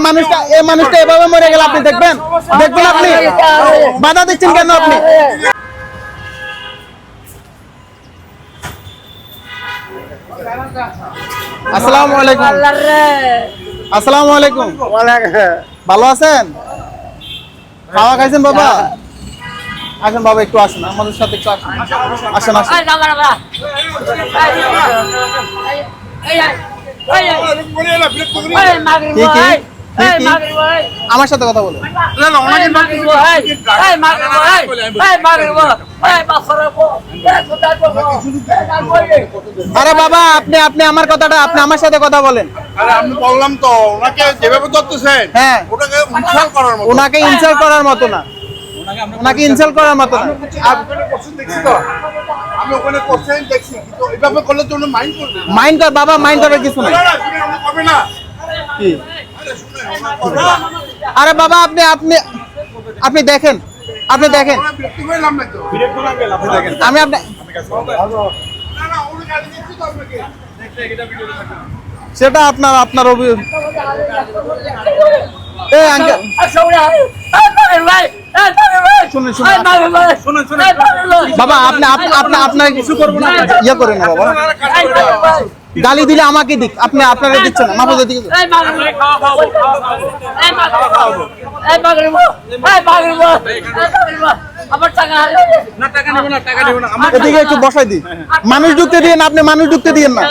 মানুষটা এই মানুষটা এভাবে মরে গেল আপনি দেখবেন দেখবেন আপনি বাধা দিচ্ছেন কেন আপনি আসসালামু আলাইকুম আসসালামু আলাইকুম ভালো আছেন খাওয়া খাইছেন বাবা আসেন বাবা একটু আসেন আমাদের সাথে একটু আসেন আসেন আসেন কি কি আমার সাথে কথা বলো। আরে বাবা আপনি আপনি আমার কথাটা আপনি আমার সাথে কথা বলেন। আরে আমি বললাম তো ওনাকে যেভাবে ধরতেছেন হ্যাঁ। ওটাকে করার মতো। ওনাকে ইনসাল্ট করার মতো না। ওনাকে ইনসাল্ট করার মতো না। আমি ওখানে কোশ্চেন দেখছি কিন্তু এভাবে করলে তো উনি মাইন্ড করবে মাইন্ড কর বাবা মাইন্ড করার কিছু না। কি? আরে শুনে উনি করবে না আরে বাবা আপনি আপনি আপনি দেখেন আপনি দেখেন। ওরা বিরক্তি হইলাম না তো আমি আপনি না না উনি গাড়ি দিচ্ছি তো আপনাকে সেটা আপনার আপনার অভিযোগ এই আঙ্কেল শুনুন, শুনুন। বাবা আপনি আপনি আপনি আপনার কিছু করব না। ইয়ে করেন না বাবা। গালি দিলে আমাকে দিক। আপনি আপনারা দিচ্ছেন না মাহফুজের দিকে। এদিকে একটু বসাই দিই মানুষ ঢুকতে দিয়ে না আপনি মানুষ ঢুকতে দিয়েন না।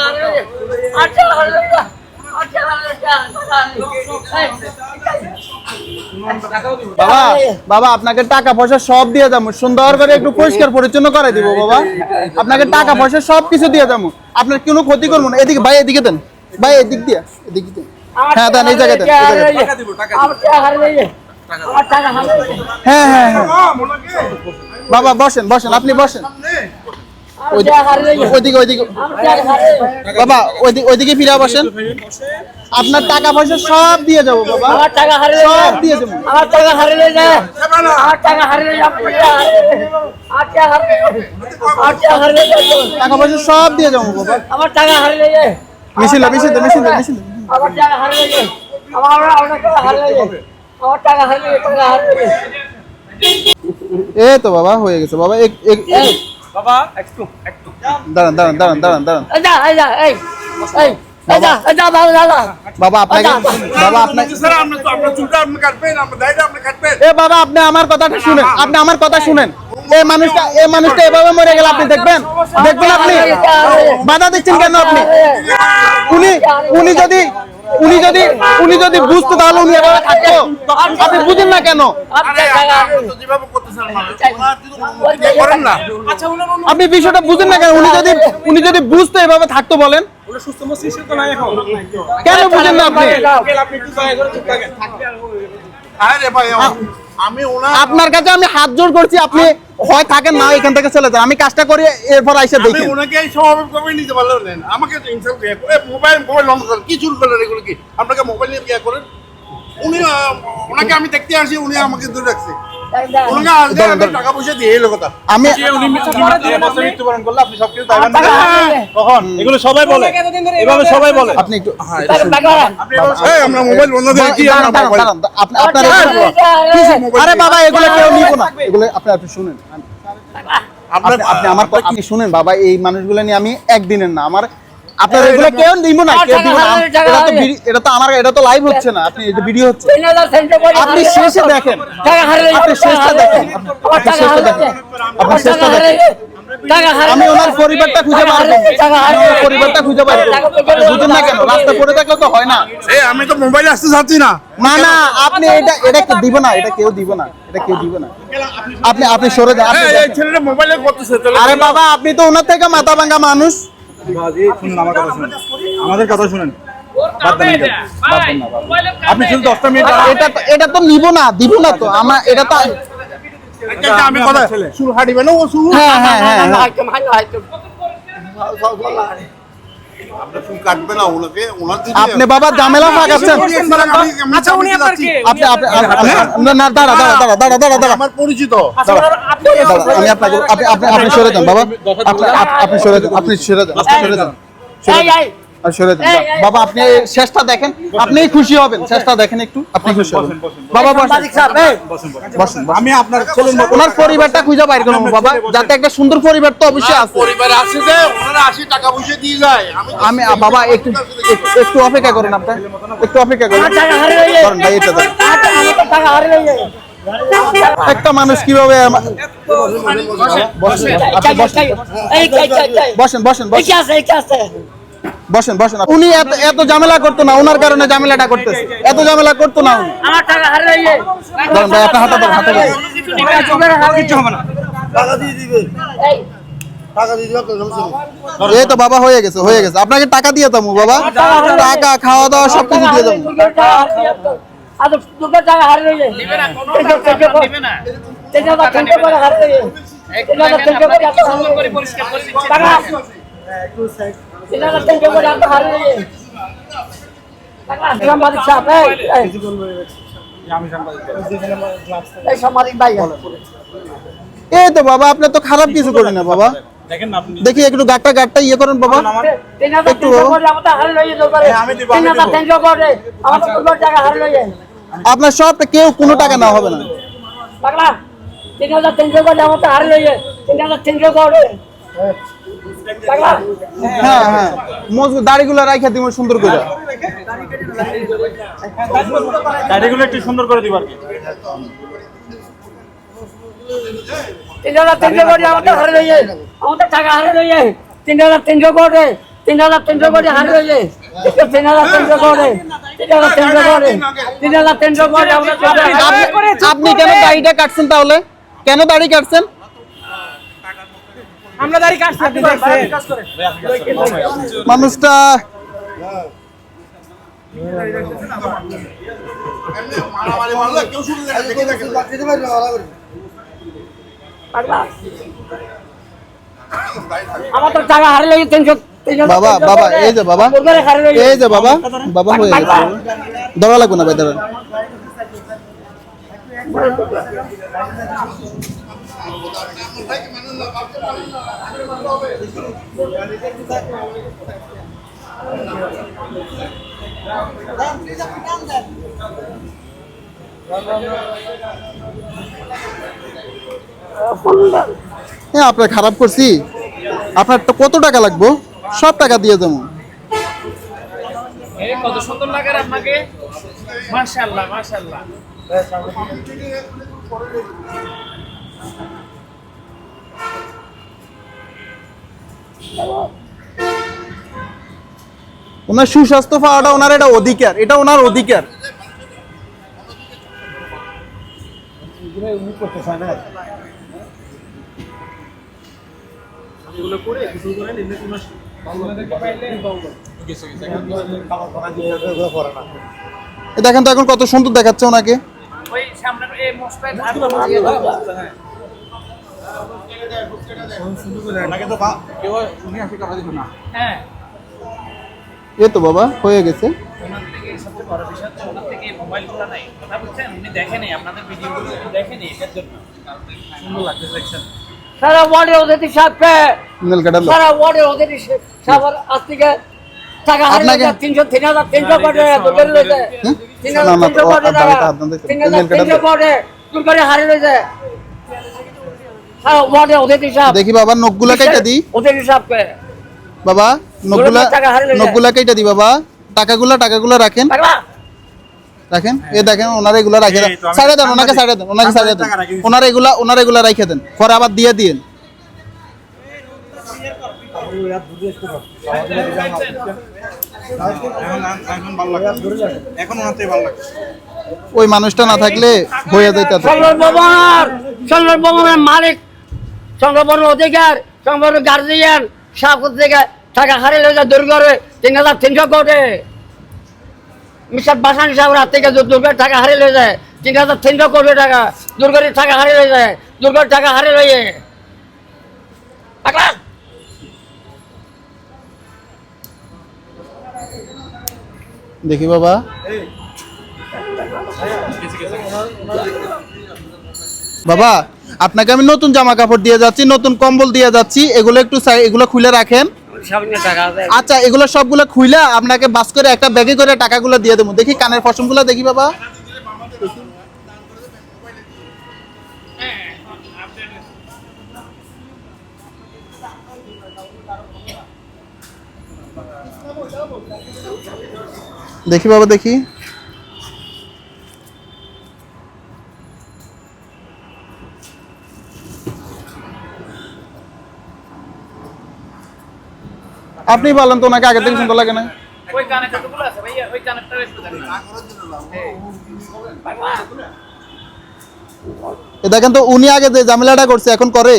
আচ্ছা। বাবা বাবা, আপনাকে টাকা পয়সা সব দিয়ে যাব সুন্দর করে একটু পরিষ্কার পরিচ্ছন্ন করে দিব, বাবা। আপনাকে টাকা পয়সা সব কিছু দিয়ে যাব আপনার কোনো ক্ষতি করব না। এদিকে, ভাই, এদিকে দেন। ভাই, এদিক দিয়ে এদিক দিয়ে। হ্যাঁ দেন হ্যাঁ হ্যাঁ হ্যাঁ। বাবা, বসেন বসেন, আপনি বসেন। ওইদিকে ওইদিকে বাবা ওইদিকে ওইদিকে ফিরে বসেন আপনার টাকা পয়সা সব দিয়ে যাব বাবা আমার টাকা হারিয়ে সব দিয়ে যাব আমার টাকা হারিয়ে যায় আমার টাকা হারিয়ে টাকা পয়সা সব দিয়ে যাব বাবা আমার টাকা হারিয়ে যায় মিছিল মিছিল মিছিল মিছিল আমার টাকা হারিয়ে যায় আমার আমার টাকা হারিয়ে যায় আমার টাকা হারিয়ে টাকা হারিয়ে যায় এই তো বাবা হয়ে গেছে বাবা এক এক এই দাঁড়ান দাঁড়ান দাঁড়ান দাঁড়ান দাঁড়ান। এই যা এই এই বাবা দাদা। বাবা আপনাকে বাবা আপনাকে স্যার আপনি তো আপনার চুলটা আপনি কাটবেন আপনার দাড়িটা আপনি কাটবেন। এ বাবা আপনি আমার কথাটা শুনেন আপনি আমার কথা শুনেন। এই মানুষটা এই মানুষটা এভাবে মরে গেল আপনি দেখবেন? দেখবেন আপনি? বাধা দিচ্ছেন কেন আপনি? উনি উনি যদি উনি যদি উনি যদি বুঝতো তাহলে উনি এভাবে থাকতো। আপনি বুঝেন না কেন? না। আপনি বিষয়টা বুঝেন না কেন? উনি যদি উনি যদি বুঝতো এভাবে থাকতো বলেন। কেন বুঝেন না আপনি? আপনার কাছে আমি হাত জোর করছি আপনি হয় থাকেন না এখান থেকে চলে যান। আমি কাজটা করি এরপর আইসে দেখি। ওনাকে এই স্বভাব করে নিতে পারলেন আমাকে তো ইনসাল্ট মোবাইল মোবাইল বন্ধ করেন। কি চুরি করলেন এগুলো কি? আপনাকে মোবাইল নিয়ে বিয়ে করেন? উনি ওনাকে আমি দেখতে আসি উনি আমাকে দূরে রাখছে। আমি টাকা পয়সা দিয়ে এলো কথা আমি মৃত্যুবরণ করলে আপনি আমার টাকা হারিয়ে এগুলো সবাই বলে। এভাবে সবাই বলে। আপনি একটু আমরা মোবাইল বন্ধ দিয়ে কি দাঁড়ান, আমরা দাঁড়ান, মোবাইল? দাঁড়ান, আপনি আপনার আরে বাবা এগুলো কেউ নিব না। এগুলো আপনি আপনি শুনেন। আপনি আমার কথা- শুনেন বাবা এই মানুষগুলো নিয়ে আমি একদিনের না আমার আপনার এগুলো কেউ দিব না কেউ দিব না। এটা তো এটা তো আমার এটা তো লাইভ হচ্ছে। না। আপনি এটা ভিডিও হচ্ছে। আপনি শেষে দেখেন। আপনি শেষটা দেখেন। আপনি শেষটা দেখেন। আপনি শেষটা দেখেন। আমি ওনার পরিবারটা খুঁজে যায়। পরিবারটা খুঁজে পারব বুঝেন না কেন? রাস্তা পড়ে থাকলে তো হয় না। আমি তো মোবাইলে আসতে চাচ্ছি না। না না আপনি এটা এটা কেউ দিব না এটা কেউ দিব না এটা কেউ দিব না। আপনি আপনি সরে যান। আপনি এই, এই ছেলেটা মোবাইলে করতেছে আরে বাবা আপনি তো ওনার থেকে মাথা ভাঙা মানুষ। শুনুন আমার কথা শুনুন। আমাদের কথা শুনেন। আপনি শুধু দশটা মিনিট এটা। তো এটা তো নিব না দিব না তো। আমার এটা তো একটা আমি কথা চুল হাঁটিবে না ও শুরু হ্যাঁ হ্যাঁ হ্যাঁ আপনি বাবা ঝামেলা ফাঁকাচ্ছেন আচ্ছা উনি আপনার কি? আপনি আপনি আপনি- না না দাঁড়া দাঁড়া দাঁড়া দাঁড়া দাঁড়া দাঁড়া আমার পরিচিত। আমি আপনাকে আপনি আপনি আপনি সরে যান বাবা আপনি আপ- আপনি সরে যান আপনি সরে যান আপনি সরে যান। বাবা আপনি শেষটা দেখেন। আপনি খুশি হবেন। শেষটা দেখেন একটু। আপনি খুশি হবেন। বাবা বসেন। আমি আপনার ওনার পরিবারটা খুঁজে বাইর করুন বাবা। যাতে একটা সুন্দর পরিবার তো অবশ্যই আছে। পরিবারে আসে যে ওনারা আসি টাকা পয়সা দিয়ে যায়। আমি আমি বাবা একটু একটু- অপেক্ষা করেন আপনার একটু অপেক্ষা করেন। টাকা হারিয়ে। ধরেন ভাই এটা। টাকা- হারিয়ে। একটা মানুষ কীভাবে বসেন আপনি বসেন। বসেন বসেন বসেন? বসেন উনি এত এত ঝামেলা করতো না ওনার কারণে ঝামেলাটা করতেছে। এত ঝামেলা করতো না। উনি আমার টাকা ভাই আপনার হাতে হাতে হবে না। দিয়ে দিবে। এই, তো বাবা হয়ে গেছে হয়ে গেছে। আপনাকে টাকা দিয়ে দামু বাবা। টাকা খাওয়া দাওয়া সব কিছু দিয়ে দামু। চোখের টাকা সাংবাদিক সাহেব, এই, এই, সাংবাদিক ভাই এই তো বাবা আপনি তো খারাপ কিছু করেন না বাবা। দেখেন না আপনি। দেখি একটু গাটটা গাটটা ইয়ে করেন বাবা। একটু। হ্যাঁ। আপনার সব কেউ কোনো টাকা না হবে না। পাগলা তিন হাজার তিনশো করে আমার তো হারিয়ে গেছে তিন হাজার তিনশো করে। হ্যাঁ হ্যাঁ। মজবুত দাড়িগুলো রাইখা দিব সুন্দর করে। দাড়িগুলো একটু সুন্দর করে দিবার কি। তিন হাজার তিনশো আমাদের টাকা তিন হাজার তিনশো করে তিন হাজার তিনশো তিন হাজার তিনশো আপনি কেন দাড়িটা কাটছেন তাহলে? কেন দাড়ি কাটছেন? মানুষটা এমনি মারামারি মারলে কেউ শুনলে না, দেখে দেখে। আমার তো টাকা হারিয়ে গেছে তিনশো বাবা বাবা এই যে বাবা। এই যে বাবা বাবা হয়ে গেছে। দৌড়া লাগবে না ভাই দাঁড়ান। হ্যাঁ আপনার খারাপ করছি। আপনার তো কত টাকা লাগবে? সব টাকা দিয়ে দেবো। এই কত সুন্দর লাগে আপনাকে? মাশাআল্লাহ মাশাআল্লাহ। ওনার সুস্বাস্থ্য পাওয়াটা ওনার এটা অধিকার, এটা ওনার অধিকার। দেখেন তো এখন কত সুন্দর দেখাচ্ছে ওনাকে। এ তো বাবা হয়ে গেছে। সারা ওয়ার্ডের অতিথি সারা ওয়ার্ডের অতিথি সাহেবের আজ থেকে টাকা হারিয়ে আপনাকে- গেছে তিনশো তিন হাজার তিনশো করে তিন হাজার তিনশো। তিন হাজার তিনশো দাও। করে রয়েছে। সাহেব দেখি বাবা নখগুলা কেটে দি অতিথি সাহেবকে বাবা নখগুলা নখগুলা কেটে দি বাবা। টাকাগুলা টাকাগুলা রাখেন। রাখেন? এই দেখেন ওনার এগুলা রাখে সাইডে দেন ওনাকে সাইডে দেন ওনাকে সাইডে দেন। ওনার এগুলা ওনার এগুলা রাখে দেন। পরে আবার দিয়ে দিন ওই মানুষটা না থাকলে হয়ে যেত মালিক। সংগ্রামের অধিকার সংগ্রামের গার্জিয়ান সাপ থেকে টাকা হারিয়ে রয়েছে দুর্গরে তিন হাজার তিনশো কোটি মিস্টার বাসানি সাহেবের হাত থেকে দুর্গের টাকা হারিয়ে যায়, তিন হাজার তিনশো কোটি টাকা দুর্গের টাকা হারিয়ে যায় দুর্গের টাকা হারিয়ে পাগলা? দেখি বাবা বাবা আপনাকে আমি নতুন জামা কাপড় দিয়ে যাচ্ছি নতুন কম্বল দিয়ে যাচ্ছি এগুলো একটু এগুলো খুলে রাখেন। আচ্ছা এগুলো সবগুলো খুইলা আপনাকে বাস করে একটা ব্যাগে করে টাকাগুলো দিয়ে দেবো। দেখি কানের ফসমগুলো দেখি বাবা। দেখি বাবা দেখি। আপনি বলেন তো ওনাকে আগে থেকে সুন্দর লাগে না। ওই কানে কতগুলো আছে ভাইয়া ওই কানেরটা একটু দেখেন। দেখেন তো উনি আগে যে ঝামেলাটা করছে এখন করে।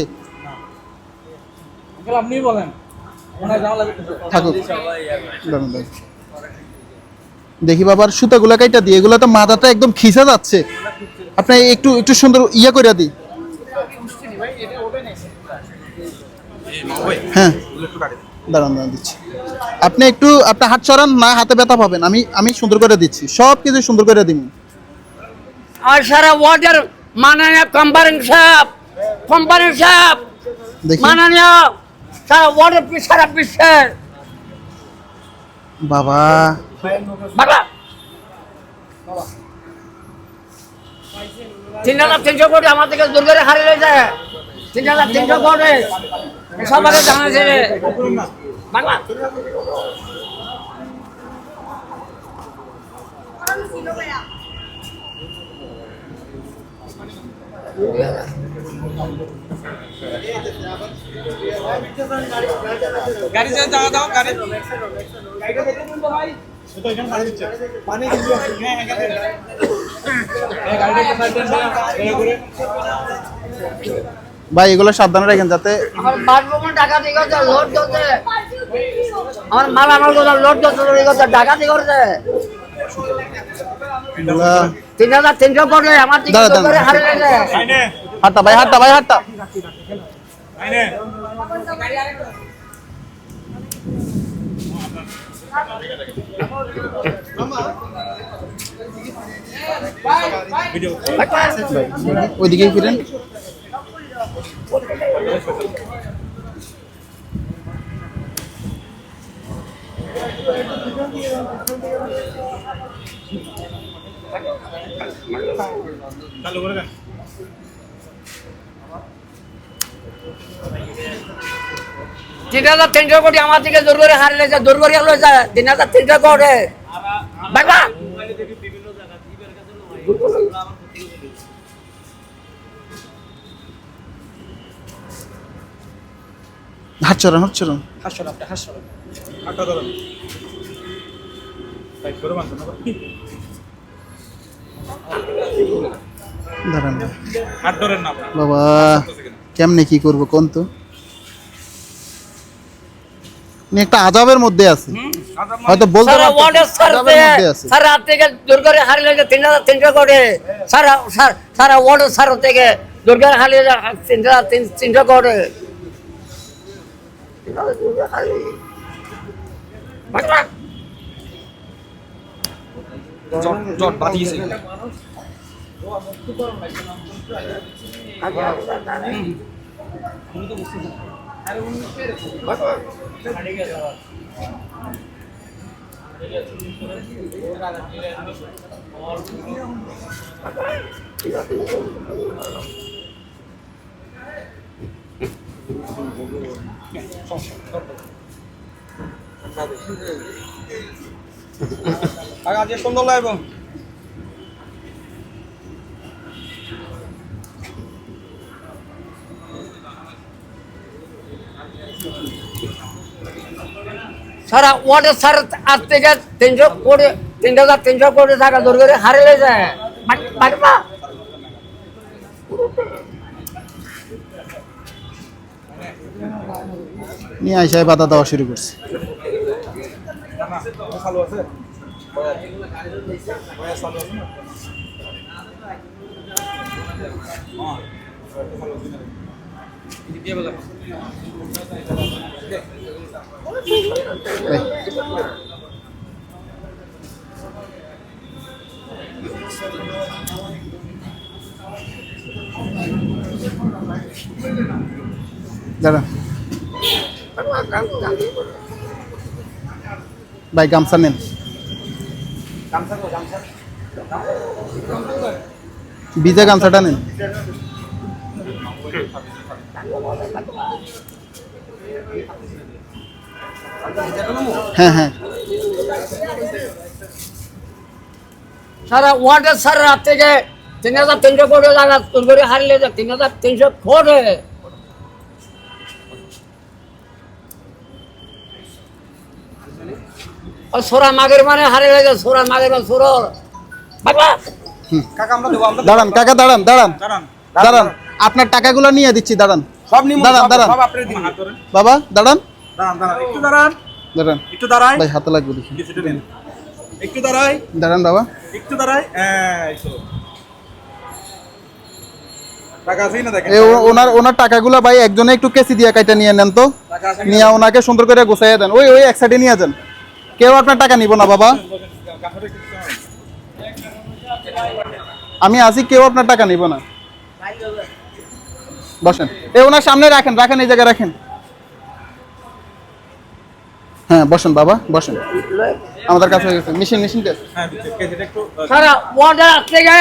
আপনি বলেন। দাঁড়ান। দেখি বাবার সুতাগুলো কাইটা দিয়ে এগুলো তো মাথাটা একদম খিসে যাচ্ছে। আপনি একটু একটু সুন্দর ইয়ে করে দিই। হ্যাঁ। দাঁড়ান দাঁড়ান দিচ্ছি। আপনি একটু আপনার হাত সরান না হাতে ব্যথা পাবেন। আমি আমি সুন্দর করে দিচ্ছি। সব কিছু সুন্দর করে দিন। আর সারা ওয়ার্ডের মাননীয় কোম্পানি সাহেব কোম্পানি সাহেব মাননীয় সারা ওয়ার্ডের সারা বিশ্বের। বাবা। বাবা। তিন হাজার তিনশো কোটি আমার থেকে দূর করে হারিয়ে রয়েছে তিন হাজার তিনশো কোটি সবাইকে জানাচ্ছে বাংলা। গাড়ি যে জায়গা দাও গাড়ি। ভাই এগুলো সাবধানে রাখেন যাতে আমার লোড করছে আমার মাল আমার কোথাও লোড করছে চুরি করছে ডাকাতি করছে তিন হাজার তিনশো আমার করে ভাই ভাই। ওইদিকেই ফিরেন। চালু করে দেন তিন হাজার তিনশো কোটি আমার থেকে দূর করে হারিয়ে রয়েছে দূর করে রয়েছে তিন হাজার তিনশো কোটি বাংলা হাত চড়ান হাত চড়ান আটটা ধরুন তাই করে বাঁধুন না দাঁড়ান হাত ধরেন না। বাবা কেমনে কি করব কোন তো? একটা আজাবের মধ্যে আছে। হয়তো বলতে সারা স্যার সারা হাত থেকে দূর করে হারিয়ে রয়েছে তিন হাজার তিনশো সারা সার- সারা ওয়ার্ডের স্যার থেকে দূর করে হারিয়ে রয়েছে তিন হাজার তিন- তিনশো কোটি বাংলা জট বাদিয়েছে আগে সুন্দর লাগবে। সারা ওয়ার্ডের স্যার আজ থেকে তিনশো কোটি তিন হাজার তিনশো কোটি টাকা দূর করে হারিয়ে রয়েছে বাংলা নিয়ে আইসায় বাধা দেওয়া শুরু করছে। চালু আছে বয়া চালু আছে না এই, দাঁড়ান ভাই, গামছা নেন। ভিজা গামছাটা নেন। হ্যাঁ হ্যাঁ। সারা ওয়ার্ডের সারা রাত থেকে তিন হাজার তিনশো কোটি টাকা হারিয়ে তিন হাজার তিনশো কোটি সোরা মাগের মানে হারিয়ে গেছে সোরা মাগের মানে সোরর। বাবা। কাকা আমরা দেবো আমরা দাঁড়ান কাকা দাঁড়ান দাঁড়ান। দাঁড়ান। আপনার টাকাগুলো নিয়ে দিচ্ছি দাঁড়ান। সব নিমু দাঁড়ান, দাঁড়ান। সব আপনি দিন। বাবা দাঁড়ান। দাঁড়ান দাঁড়ান একটু দাঁড়ান। দাঁড়ান। একটু দাঁড়াই। ভাই হাতে লাগবে দেখি। কিছুটা নিন। একটু দাঁড়াই। দাঁড়ান বাবা। একটু দাঁড়াই। হ্যাঁ ওনার ওনার টাকাগুলো ভাই একজনে একটু কেসি দিয়ে কাইটা নিয়ে নেন তো। নিয়ে ওনাকে সুন্দর করে গুছাইয়ে দেন। ওই ওই এক সাইডে নিয়ে যান। কেউ আপনার টাকা নিব না বাবা। আমি আছি কেউ আপনার টাকা নিব না। বসেন। এ ওনার সামনে রাখেন রাখেন এই জায়গায় রাখেন। হ্যাঁ বসেন বাবা বসেন। আমাদের কাছে গেছে। মেশিন মেশিন হ্যাঁ। একটু সারা ওয়ার্ডের রাত থেকে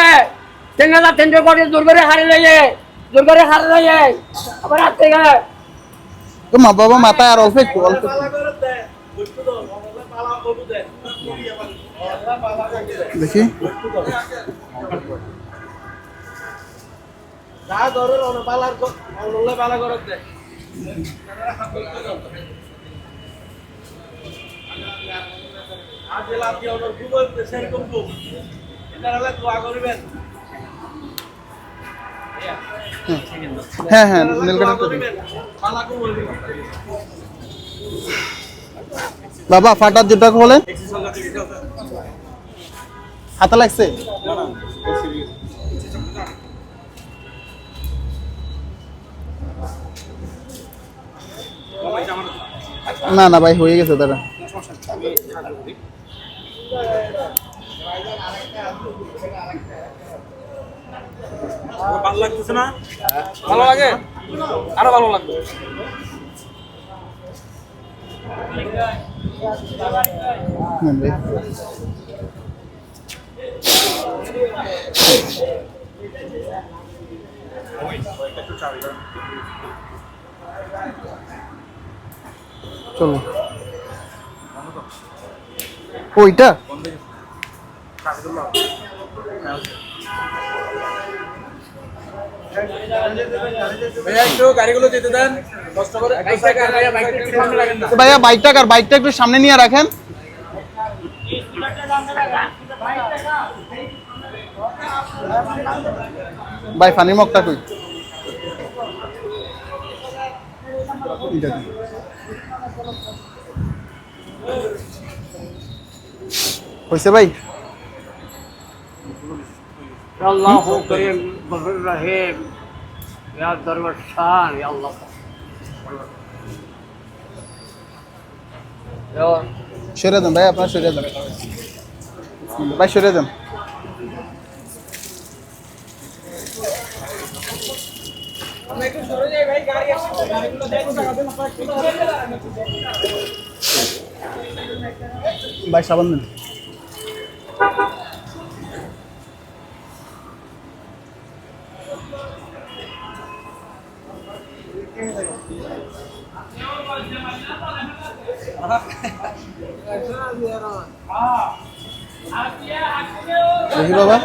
তিন হাজার তিনশো কোটি দূর করে হারিয়ে যায় দূর করে হারিয়ে যায় আবার রাত থেকে তো মা বাবা মাথায় আর অল্প একটু অল্প। দেখি। হ্যাঁ। হ্যাঁ নীলকাঠা বাবা, ফাটার জুতা খোলেন। হাতে লাগছে? না না ভাই, হয়ে গেছে দাদা ভালো লাগতেছে না? ভালো লাগে? আরও ভালো লাগবে। নেন ভাই। চলো ওইটা ভাইয়া, বাইকটা আর বাইকটা একটু সামনে নিয়ে রাখেন। ভাই ফানি মগটা কই? হয়েছে ভাই? আল্লাহ করিম গফুর রহিম ইয়া দরবার শান ইয়া আল্লাহ সরে দেন ভাই আপনার সরে দেন ভাই সরে দেন ভাই সাবান দেন দেখি বাবা।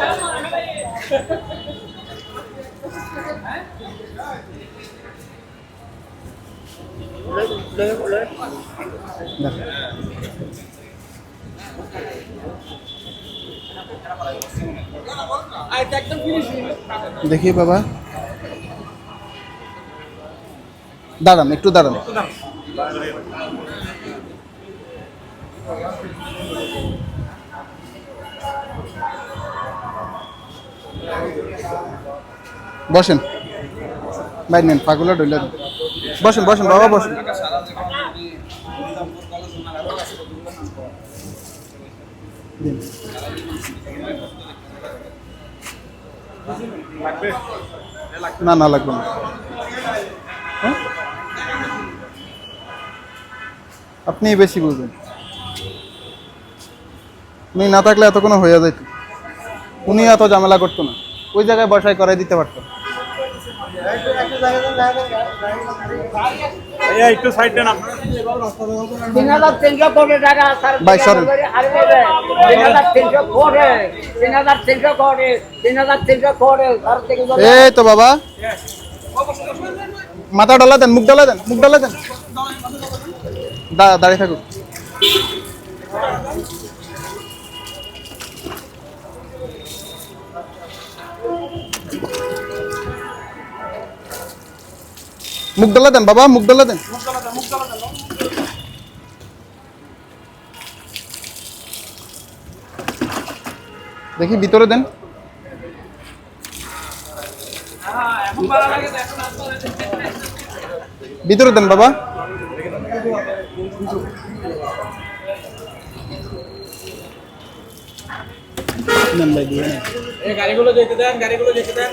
দেখি বাবা। দাঁড়ান একটু দাঁড়ান। বসেন ভাই নেন, পাগুলো ডইলে দেন। বসেন বসেন, বাবা, বসেন দিন। না না, লাগবে না হ্যাঁ? আপনি বেশি বুঝবেন উনি না থাকলে এত কোনো হয়ে যেত উনি এত ঝামেলা করতো না। ওই জায়গায় বসায় করাই দিতে পারতো। ভাই, এই তো বাবা। মাথা ডলা দেন মুখ ডলা দেন মুখ ডলা দেন। দাঁড়িয়ে থাকুক। মুখ ডলা দেন, বাবা মুখ ডলা দেন। দেখি, ভিতরে দেন। ভিতরে দেন, বাবা। গাড়িগুলো যেতে দেন, গাড়িগুলো যেতে দেন।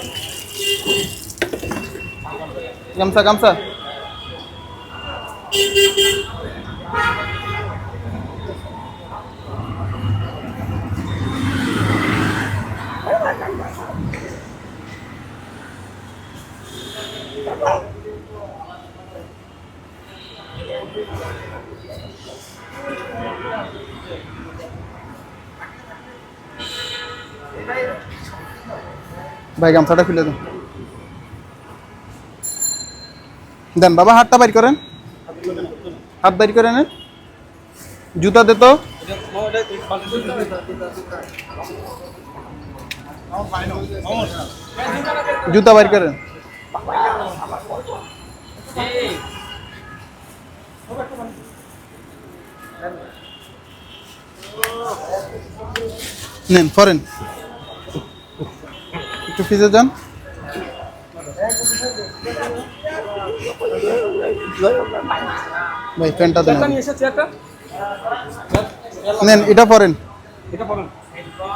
গামছা গামছা ভাই গামছাটা খুলে দেন দেন, বাবা, হাতটা বাইর করেন। হাত বাইর করে নেন। জুতা দে তো। জুতা বাইর করেন। নেন ফরেন একটু ফিজে যান। ভাই প্যান্টটা দেন নেন এটা পরেন। এটা বলেন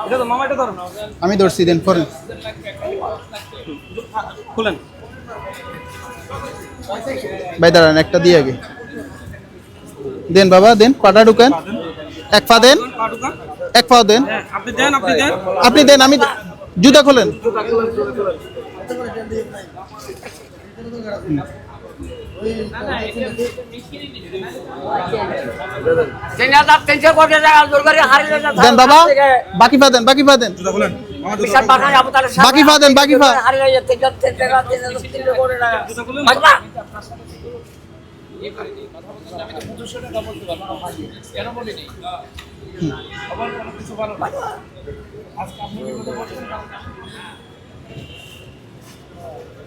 এটা তো মামা এটা ধরো। আমি ধরছি দেন পরেন। খুলেন। ভাই দাঁড়ান একটা দিয়ে আগে। দেন বাবা দেন পাটা ঢুকেন। এক পা দেন। এক পা দেন। হ্যাঁ আপনি দেন আপনি দেন। আপনি দেন আমি জুতা খোলেন। দেন বাবা বাকি পা দেন বাকি পা দেন। বাকি পা দেন, বাকি পা। হারিয়ে যাবে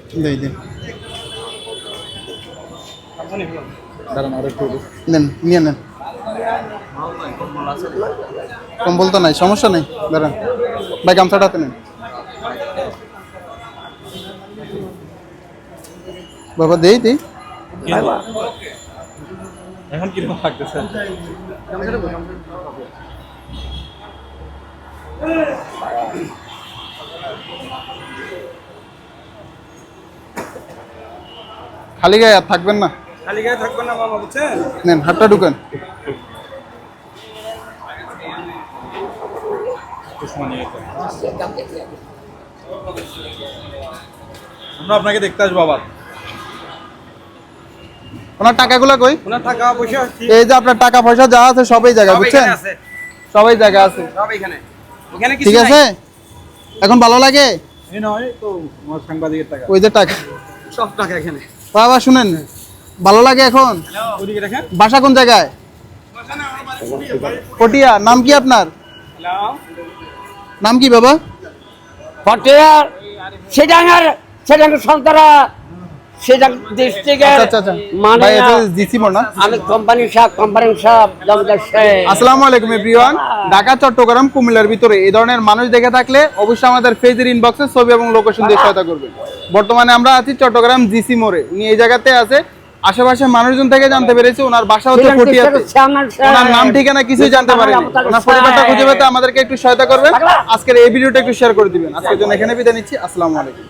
দেই দেন আপনি বলুন দাঁড়ান আর একটু নেন নিয়ে নেন। কম্বল তো নাই সমস্যা নেই দাঁড়ান। ভাই গামছাটা হাতে নেন। বাবা দেই দেই। এখন কীরকম লাগতেছে? খালি গায়ে আর থাকবেন না? খালি গায়ে থাকবেন না মামা বুঝছেন? নেন হাতটা ঢুকেন। আমরা আপনাকে দেখতে আসব আবার। ওনার টাকাগুলো কই? ওনার টাকা পয়সা এই যে আপনার টাকা পয়সা যা আছে সবই জায়গায় সব বুঝছেন? এখানে সবাই জায়গা আছে। সব এখানে। ওখানে কিছু ঠিক আছে? এখন ভালো লাগে? এই নয় তো আমার সাংবাদিকের টাকা। ওই যে টাকা। সব টাকা এখানে। বাবা শুনেন ভালো লাগে এখন? বাসা কোন জায়গায়? পটিয়া নাম কি আপনার? নাম কি বাবা? পটিয়ার সেটাঙ্গার সেটাঙ্গার সন্তারা সেটা আচ্ছা আচ্ছা মানে আমি কোম্পানি সাহেব কোম্পানি সাহেব জমদার শেখ আসসালামু আলাইকুম এভরিওয়ান ঢাকা চট্টগ্রাম কুমিল্লার ভিতরে এই ধরনের মানুষ দেখে থাকলে অবশ্যই আমাদের ফেজের ইনবক্সে ছবি এবং লোকেশন দিয়ে সহায়তা করবেন। বর্তমানে আমরা আছি চট্টগ্রাম জিসি মোড়ে। উনি এই জায়গাতে আছে। আশেপাশে মানুষজন থেকে জানতে পেরেছি ওনার বাসা হচ্ছে ওনার নাম ঠিকানা কিছুই জানতে পারেনি। ওনার পরিবারটা খুঁজে পেতে আমাদেরকে একটু সহায়তা করবেন। আজকের এই ভিডিওটা একটু শেয়ার করে দিবেন। আজকের জন্য এখানে বিদায় নিচ্ছি। আসসালামু আলাইকুম।